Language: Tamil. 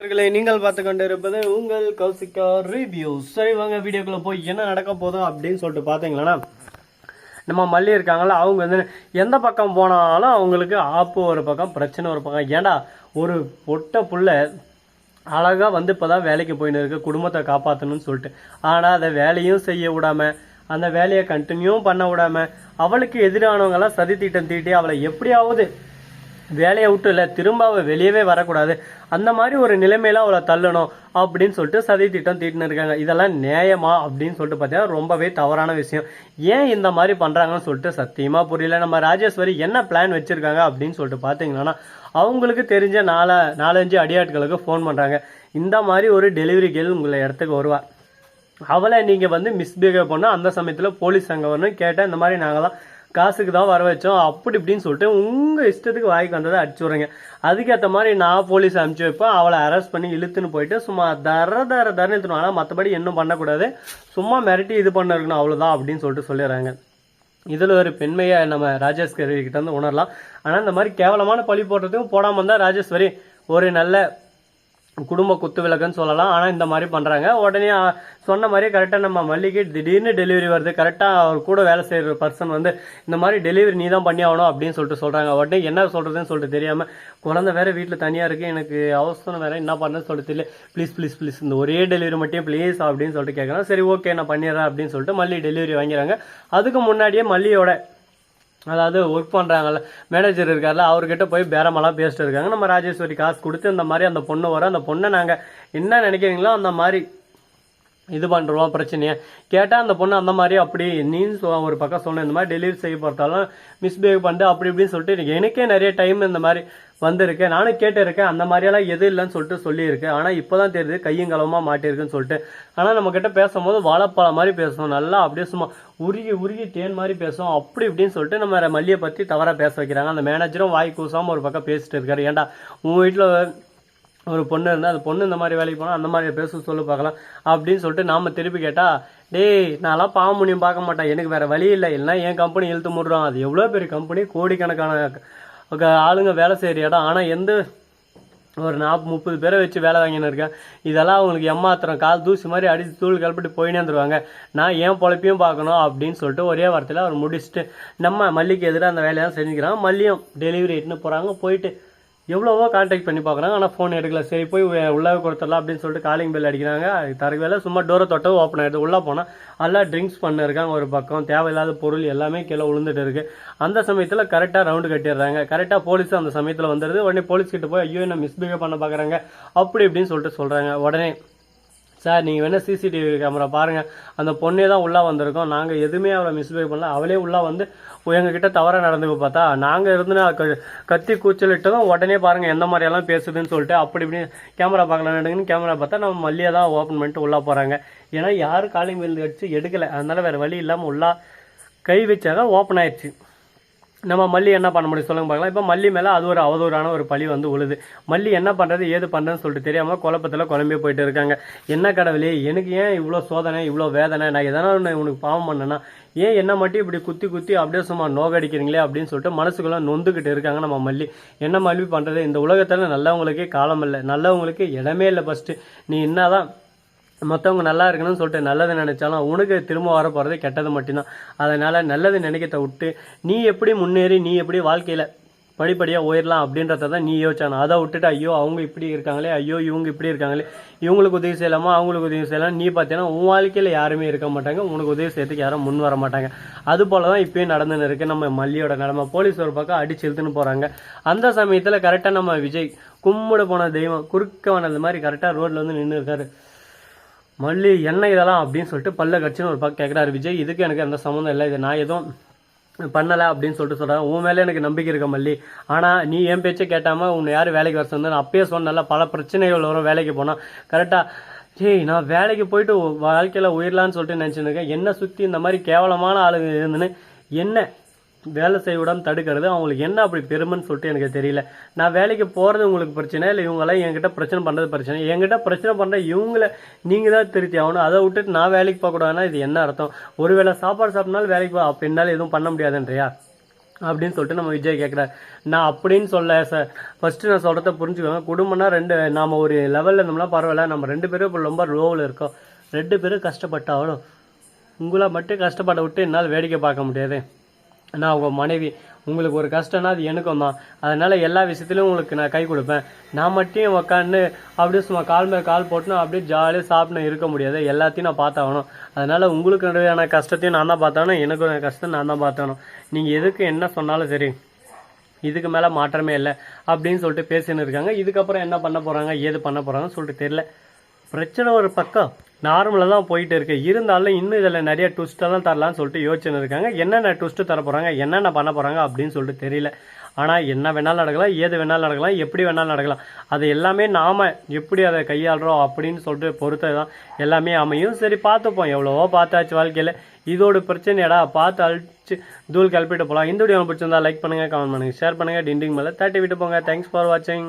நண்பர்களே, நீங்கள் பார்த்து கொண்டிருப்பது உங்கள் கௌசிகா ரிவ்யூ சரி வாங்க வீடியோக்குள்ள போய் என்ன நடக்க போதும் அப்படின்னு சொல்லிட்டு பார்த்தீங்களா நம்ம மல்லி இருக்காங்களா அவங்க வந்து எந்த பக்கம் போனாலும் அவங்களுக்கு ஆப்பு ஒரு பக்கம் பிரச்சனை ஒரு பக்கம். ஏண்டா ஒரு பொட்ட புள்ள அழகா வந்து இப்பதான் வேலைக்கு போயின்னு இருக்கு குடும்பத்தை காப்பாற்றணும்னு சொல்லிட்டு. ஆனால் அதை வேலையும் செய்ய விடாம அந்த வேலையை கண்டினியூவும் பண்ண விடாம அவளுக்கு எதிரானவங்க எல்லாம் சதி திட்டம் தீட்டி அவளை எப்படியாவது வேலையை விட்டு இல்லை திரும்ப அவள் வெளியவே வரக்கூடாது. அந்த மாதிரி ஒரு நிலைமையில அவளை தள்ளணும் அப்படின்னு சொல்லிட்டு சதி திட்டம் தீட்டுன்னு இருக்காங்க. இதெல்லாம் நியாயமா அப்படின்னு சொல்லிட்டு பார்த்தீங்கன்னா ரொம்பவே தவறான விஷயம். ஏன் இந்த மாதிரி பண்ணுறாங்கன்னு சொல்லிட்டு சத்தியமாக புரியல. நம்ம ராஜேஸ்வரி என்ன பிளான் வச்சுருக்காங்க அப்படின்னு சொல்லிட்டு பார்த்தீங்கன்னா அவங்களுக்கு தெரிஞ்ச நால நாலஞ்சு அடியாட்களுக்கு ஃபோன் பண்ணுறாங்க இந்த மாதிரி ஒரு டெலிவரி கேள் உங்களை இடத்துக்கு வருவா. அவளை நீங்கள் வந்து மிஸ்பிஹேவ் பண்ணால் அந்த சமயத்தில் போலீஸ் அங்கே வரணும். கேட்டால் இந்த மாதிரி நாங்கள் தான் காசுக்கு தான் வர வச்சோம் அப்படி இப்படின்னு சொல்லிட்டு உங்கள் இஷ்டத்துக்கு வாய்க்கு வந்ததை அடிச்சு விட்றீங்க. அதுக்கேற்ற மாதிரி நான் போலீஸ் அனுப்பிச்சு வைப்பேன். அவளை அரெஸ்ட் பண்ணி இழுத்துன்னு போயிட்டு சும்மா தர தர தரன்னு இழுத்துணும் ஆனால் மற்றபடி இன்னும் பண்ணக்கூடாது. சும்மா மிரட்டி இது பண்ண இருக்கணும் அவ்வளோதான் அப்படின்னு சொல்லிட்டு சொல்லிடுறாங்க. இதில் ஒரு பெண்மையை நம்ம ராஜேஸ்வரி கிட்ட வந்து உணரலாம். ஆனால் இந்த மாதிரி கேவலமான பழி போடுறதுக்கும் போடாமல் இருந்தால் ராஜேஸ்வரி ஒரு நல்ல குடும்ப குத்து விளக்குன்னு சொல்லலாம். ஆனால் இந்த மாதிரி பண்ணுறாங்க உடனே சொன்ன மாதிரியே கரெக்டாக நம்ம மல்லிகை திடீர்னு டெலிவரி வருது. கரெக்டாக அவர் கூட வேலை செய்கிற பர்சன் வந்து இந்த மாதிரி டெலிவரி நீ தான் பண்ணி ஆகணும் அப்படின்னு சொல்லிட்டு சொல்கிறாங்க உடனே என்ன சொல்கிறதுன்னு சொல்லிட்டு தெரியாமல் குழந்தை வேறு வீட்டில் தனியாக இருக்குது எனக்கு அவசரம் வேறு என்ன பண்ணுறேன்னு சொல்லிட்டு தெரியல. ப்ளீஸ் ப்ளீஸ் ப்ளீஸ் இந்த ஒரே டெலிவரி மட்டும் ப்ளீஸ் அப்படின்னு சொல்லிட்டு கேட்குறேன் சரி ஓகே நான் பண்ணிடுறேன் அப்படின்னு சொல்லிட்டு மல்லி டெலிவரி வாங்கிறாங்க அதுக்கு முன்னாடியே மல்லியோட அதாவது ஒர்க் பண்ணுறாங்கல்ல மேனேஜர் இருக்கார்ல அவர்கிட்ட போய் பேரமெல்லாம் பேசிட்டு இருக்காங்க. நம்ம ராஜேஸ்வரி காசு கொடுத்து இந்த மாதிரி அந்த பொண்ணு வரும். அந்த பொண்ணை நாங்கள் என்ன நினைக்கிறீங்களோ அந்த மாதிரி இது பண்ணுறோம் பிரச்சனையை? கேட்டால் அந்த பொண்ணு அந்த மாதிரி அப்படி நீன்னு சொ- ஒரு பக்கம் சொன்ன இந்த மாதிரி டெலிவரி செய்ய பொறுத்தாலும் மிஸ்பிஹேவ் பண்ணிட்டு அப்படி இப்படின்னு சொல்லிட்டு எனக்கே நிறைய டைம் இந்த மாதிரி வந்திருக்கு. நானும் கேட்டிருக்கேன் அந்த மாதிரியெல்லாம் எது இல்லைன்னு சொல்லிட்டு சொல்லியிருக்கேன் ஆனால் இப்போ தான் தெரியுது கையும் களவுமா மாட்டியிருக்குன்னு சொல்லிட்டு. ஆனால் நம்மக்கிட்ட பேசும்போது வாழைப்பழம் மாதிரி பேசுவோம். நல்லா அப்படியே சும்மா உருகி உருகி தேன் மாதிரி பேசுவோம். அப்படி இப்படின்னு சொல்லிட்டு நம்ம மல்லியை பற்றி தவறாக பேச வைக்கிறாங்க. அந்த மேனேஜரும் வாய் கூசாமல் ஒரு பக்கம் பேசிட்டு இருக்காரு. ஏன்டா உங்கள் வீட்டில் ஒரு பொண்ணு இருந்தால் அந்த பொண்ணு இந்த மாதிரி வேலைக்கு போனால் அந்த மாதிரி பேச சொல்லு பார்க்கலாம். அப்படின்னு சொல்லிட்டு நாம் திருப்பி கேட்டால் டேய் நான்லாம் பாவமுனியம் பார்க்க மாட்டேன். எனக்கு வேறு வழி இல்லை. இல்லைன்னா என் கம்பெனி இழுத்து முடுறோம் அது எவ்வளோ பெரிய கம்பெனி கோடிக்கணக்கான க- ஆளுங்க வேலை செய்கிற இடம். ஆனால் எந்த ஒரு நாற்பது முப்பது பேரை வச்சு வேலை வாங்கின்னு இருக்கேன். இதெல்லாம் அவங்களுக்கு ஏமாத்திரம் கால் தூசி மாதிரி அடித்து தூள் கிளப்பிட்டு போயினே வந்துருவாங்க. நான் ஏன் பொழைப்பையும் பார்க்கணும். அப்படின்னு சொல்லிட்டு ஒரே வார்த்தையில் அவர் முடிச்சுட்டு நம்ம மல்லிக்கு எதிராக அந்த வேலையெல்லாம் செஞ்சுக்கிறான். மல்லியும் டெலிவரி எட்டுன்னு போகிறாங்க போயிட்டு எவ்வளவோ கான்டாக்ட் பண்ணி பார்க்குறாங்க. ஆனால் ஃபோன் எடுக்கல. சரி போய் உள்ளே கொடுத்துடலாம் அப்படின்னு சொல்லிட்டு காலிங் பெல் அடிக்கிறாங்க. தரக்கு வேலை. சும்மா டோரை தொட்ட ஓப்பன் ஆகிடுது உள்ளே போனால் எல்லாம் ட்ரிங்க்ஸ் பண்ணிருக்காங்க ஒரு பக்கம். தேவையில்லாத பொருள் எல்லாமே கீழே விழுந்துட்டு இருக்கு. அந்த சமயத்தில் கரெக்டாக ரவுண்டு கட்டிடுறாங்க. கரெக்டாக போலீஸ் அந்த சமயத்தில் வந்துடுது. உடனே போலீஸ் கிட்ட போய் ஐயோ என்ன மிஸ்பிஹேவ் பண்ண பார்க்குறாங்க? அப்படி இப்படின்னு சொல்லிட்டு சொல்கிறாங்க உடனே சார் நீங்கள் வேணால் சிசிடிவி கேமரா பாருங்கள் அந்த பொண்ணே தான் உள்ளே வந்திருக்கோம். நாங்கள் எதுவுமே அவளை மிஸ்பிஹேவ் பண்ணல அவளே உள்ளே வந்து எங்ககிட்ட தவறாக நடந்துக்க பார்த்தா நாங்கள் இருந்து நான் க- கத்தி கூச்சலிட்டதும் உடனே பாருங்கள் எந்த மாதிரியெல்லாம் பேசுதுன்னு சொல்லிட்டு அப்படி இப்படி கேமரா பார்க்கலான்னு கேமரா பார்த்தா நம்ம மல்லியை தான் ஓப்பன் பண்ணிட்டு உள்ளே போகிறாங்க ஏன்னா யாரும் காலிங் பில் அடித்து எடுக்கலை. அதனால் வேறு வழி இல்லாமல் உள்ளா கை வச்சாதான் ஓப்பன் ஆயிடுச்சு. நம்ம மல்லி என்ன பண்ண முடியும் சொல்லுங்க பார்க்கலாம் இப்போ மல்லி மேலே அது ஒரு அவதூறான ஒரு பழி வந்து உழுது. மல்லி என்ன பண்ணுறது ஏது பண்ணுறதுன்னு சொல்லிட்டு தெரியாமல் குழப்பத்தில் குழம்பி போயிட்டு இருக்காங்க. என்ன கடவுளே எனக்கு ஏன் இவ்வளோ சோதனை இவ்வளோ வேதனை? நான் எதனா ஒன்று உனக்கு பாவம் பண்ணேன்னா ஏன் என்ன மட்டும் இப்படி குத்தி குத்தி அப்படியே சும்மா நோகடிக்கிறீங்களே அப்படின்னு சொல்லிட்டு மனசுக்குள்ள நொந்துக்கிட்டு இருக்காங்க நம்ம மல்லி. என்ன மல்லி பண்ணுறது இந்த உலகத்தில் நல்லவங்களுக்கே காலம் இல்லை நல்லவங்களுக்கு இடமே இல்லை ஃபஸ்ட்டு நீ என்னதான் மற்றவங்க நல்லா இருக்கணும்னு சொல்லிட்டு நல்லது நினைச்சாலும் உனக்கு திரும்ப வர போகிறது கெட்டது மட்டும்தான். அதனால் நல்லது நினைக்கிறத விட்டு நீ எப்படி முன்னேறி நீ எப்படி வாழ்க்கையில் படிப்படியாக உயரலாம் அப்படின்றத தான் நீ யோசிச்சானு அதை விட்டுட்டு ஐயோ அவங்க இப்படி இருக்காங்களே ஐயோ இவங்க இப்படி இருக்காங்களே இவங்களுக்கு உதவி செய்யலாமா அவங்களுக்கு உதவி செய்யலாம் நீ பார்த்தீங்கன்னா உன் வாழ்க்கையில் யாருமே இருக்க மாட்டாங்க உனக்கு உதவி செய்யறதுக்கு யாரும் முன் வர மாட்டாங்க. அது போல தான் இப்பயும் நடந்துன்னு இருக்கு. நம்ம மல்லியோட நிலமை. போலீஸ் ஒரு பக்கம் அடிச்சு இழுத்துன்னு போகிறாங்க அந்த சமயத்தில் கரெக்டாக நம்ம விஜய் கும்பிட போன தெய்வம் குறுக்க வந்தது மாதிரி கரெக்டாக ரோட்டில் வந்து நின்று இருக்காரு மல்லி என்ன இதெல்லாம் அப்படின்னு சொல்லிட்டு பல்ல கட்சின்னு ஒரு பக்கம் கேட்குறாரு விஜய். இதுக்கு எனக்கு எந்த சம்மந்தம் இல்லை இது நான் எதுவும் பண்ணலை அப்படின்னு சொல்லிட்டு சொல்கிறேன் உன் மேலே எனக்கு நம்பிக்கை இருக்க மல்லி. ஆனால் நீ என் பேச்சே கேட்டாமல் உன்னை யார் வேலைக்கு வர சொன்னா நான் அப்பயே சொன்னல பல பிரச்சனைகள் வரும் வேலைக்கு போனால் கரெக்டாக ஏய் நான் வேலைக்கு போயிட்டு வாழ்க்கையில் உயிரலான்னு சொல்லிட்டு நினச்சின்னு இருக்கேன். என்ன சுற்றி இந்த மாதிரி கேவலமான ஆளுங்க இருந்துன்னு என்ன வேலை செய்விடாம தடுக்கிறது. அவங்களுக்கு என்ன அப்படி பெருமைன்னு சொல்லிட்டு எனக்கு தெரியல. நான் வேலைக்கு போகிறது உங்களுக்கு பிரச்சனை இல்லை இவங்களாம் என்கிட்ட பிரச்சனை பண்ணுறது பிரச்சனை. என்கிட்ட பிரச்சனை பண்ணுற இவங்கள நீங்கள் தான் திருத்தி ஆகணும். அதை விட்டுட்டு நான் வேலைக்கு போகக்கூடாதுன்னா இது என்ன அர்த்தம்? ஒருவேளை சாப்பாடு சாப்பிட்னாலும் வேலைக்கு போ அப்படின்னாலும் எதுவும் பண்ண முடியாதுன்றியா? அப்படின்னு சொல்லிட்டு நம்ம விஜய் கேட்குறாரு நான் அப்படின்னு சொல்ல சார் ஃபஸ்ட்டு நான் சொல்கிறத புரிஞ்சுக்கோங்க. குடும்பம்னா ரெண்டு நாம ஒரு லெவலில் இருந்தோம்னா பரவாயில்ல. நம்ம ரெண்டு பேரும் இப்போ ரொம்ப லோவில் இருக்கோம். ரெண்டு பேரும் கஷ்டப்பட்டாலும் உங்களை மட்டும் கஷ்டப்பட விட்டு என்னால் வேடிக்கை பார்க்க முடியாது. நான் உங்கள் மனைவி. உங்களுக்கு ஒரு கஷ்டம்னா அது எனக்கும் தான். அதனால் எல்லா விஷயத்துலையும் உங்களுக்கு நான் கை கொடுப்பேன். நான் மட்டும் உக்காந்து அப்படியே சும்மா கால் மேலே கால் போட்டுனா அப்படியே ஜாலியாக சாப்பிட்டு இருக்க முடியாது. எல்லாத்தையும் நான் பார்த்தாகணும். அதனால் உங்களுக்கு நடுவையான கஷ்டத்தையும் நான் தான் பார்த்தாகணும். எனக்கு கஷ்டம் நான் தான் பார்த்தாகணும். நீங்கள் எதுக்கு என்ன சொன்னாலும் சரி இதுக்கு மேலே மாற்றமே இல்லை அப்படின்னு சொல்லிட்டு பேசின்னு இருக்காங்க. இதுக்கப்புறம் என்ன பண்ண போகிறாங்க ஏது பண்ண போகிறாங்கன்னு சொல்லிட்டு தெரியல. பிரச்சனை ஒரு பக்கம். நார்மலாக தான் போயிட்டு இருக்கு. இருந்தாலும் இன்னும் இதில் நிறைய ட்விஸ்ட்டெல்லாம் தரலாம்னு சொல்லிட்டு யோசனை இருக்காங்க. என்னென்ன ட்விஸ்ட்டு தர போகிறாங்க என்னென்ன பண்ண போகிறாங்க அப்படின்னு சொல்லிட்டு தெரியல. ஆனால் என்ன வேணாலும் நடக்கலாம் ஏது வேணாலும் நடக்கலாம் எப்படி வேணாலும் நடக்கலாம். அது எல்லாமே நாம் எப்படி அதை கையாளுறோம் அப்படின்னு சொல்லிட்டு பொறுத்து தான் எல்லாமே அமையும். சரி பார்த்துப்போம். எவ்வளவோ பார்த்தாச்சு வாழ்க்கையில். இதோட பிரச்சனையடா பார்த்து அழிச்சு தூள் கிளப்பிட்டு போகலாம் இந்த வீடியோ பிடிச்சிருந்தா லைக் பண்ணுங்கள் கமெண்ட் பண்ணுங்கள் ஷேர் பண்ணுங்கள் டிண்டிங் மேலே தட்டி விட்டு போங்க. தேங்க்ஸ் ஃபார் வாட்சிங்